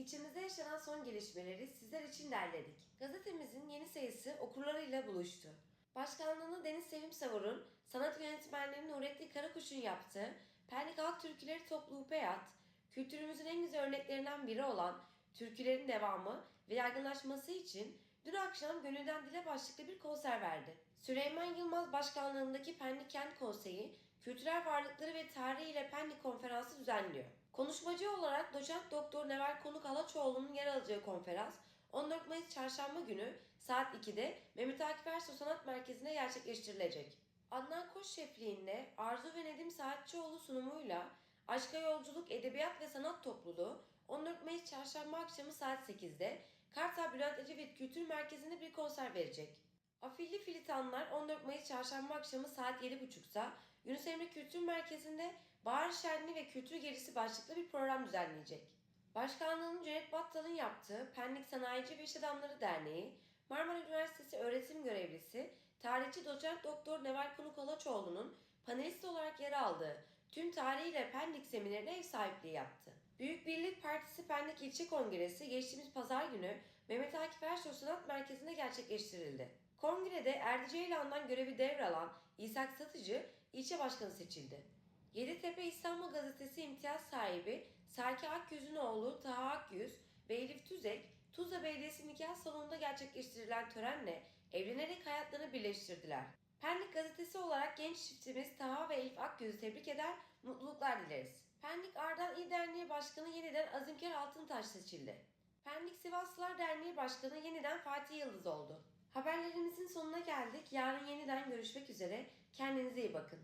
İlçemizde yaşanan son gelişmeleri sizler için derledik. Gazetemizin yeni sayısı okurlarıyla buluştu. Başkanlığını Deniz Sevim Savur'un, sanat yönetmenliğinin Nurettin Karakuş'un yaptığı Pendik Halk Türküleri Topluluğu Peyat, kültürümüzün en güzel örneklerinden biri olan türkülerin devamı ve yaygınlaşması için dün akşam Gönülden Dile başlıklı bir konser verdi. Süleyman Yılmaz başkanlığındaki Pendik Kent Konseyi, kültürel varlıkları ve tarihi ile Pendik Konferansı düzenliyor. Konuşmacı olarak doçent doktor Neval Konuk Alaçoğlu'nun yer alacağı konferans 14 Mayıs Çarşamba günü saat 2'de Mehmet Akif Ersoy Sanat Merkezi'nde gerçekleştirilecek. Adnan Koç şefliğinde Arzu ve Nedim Saatçioğlu sunumuyla Aşka Yolculuk Edebiyat ve Sanat Topluluğu 14 Mayıs Çarşamba akşamı saat 8'de Kartal Bülent Ecevit Kültür Merkezi'nde bir konser verecek. Afilli Filitanlar 14 Mayıs Çarşamba akşamı saat 7.30'da Yunus Emre Kültür Merkezi'nde Bahar Şenliği ve Kültür Gerisi başlıklı bir program düzenleyecek. Başkanlığını Cüneyt Battal'ın yaptığı Pendik Sanayici ve İş Adamları Derneği, Marmara Üniversitesi öğretim görevlisi, tarihçi doçent doktor Neval Konuk panelist olarak yer aldığı tüm tarihiyle Pendik seminerine ev sahipliği yaptı. Büyük Birlik Partisi Pendik İlçe Kongresi geçtiğimiz pazar günü Mehmet Akif Ersoy Sanat Merkezi'nde gerçekleştirildi. Kongrede Erdi Ceylan'dan görevi devralan İshak Satıcı ilçe başkanı seçildi. Yeditepe İstanbul Gazetesi imtiyaz sahibi Serki Akgüz'ün oğlu Taha Akgüz ve Elif Tüzek, Tuzla Belediyesi nikah salonunda gerçekleştirilen törenle evlenerek hayatlarını birleştirdiler. Pendik gazetesi olarak genç çiftimiz Taha ve Elif Akgüz'ü tebrik eder, mutluluklar dileriz. Pendik Ardan İl Derneği Başkanı yeniden Azimker Altıntaş seçildi. Pendik Sivaslılar Derneği Başkanı yeniden Fatih Yıldız oldu. Haberlerimizin sonuna geldik. Yarın yeniden görüşmek üzere. Kendinize iyi bakın.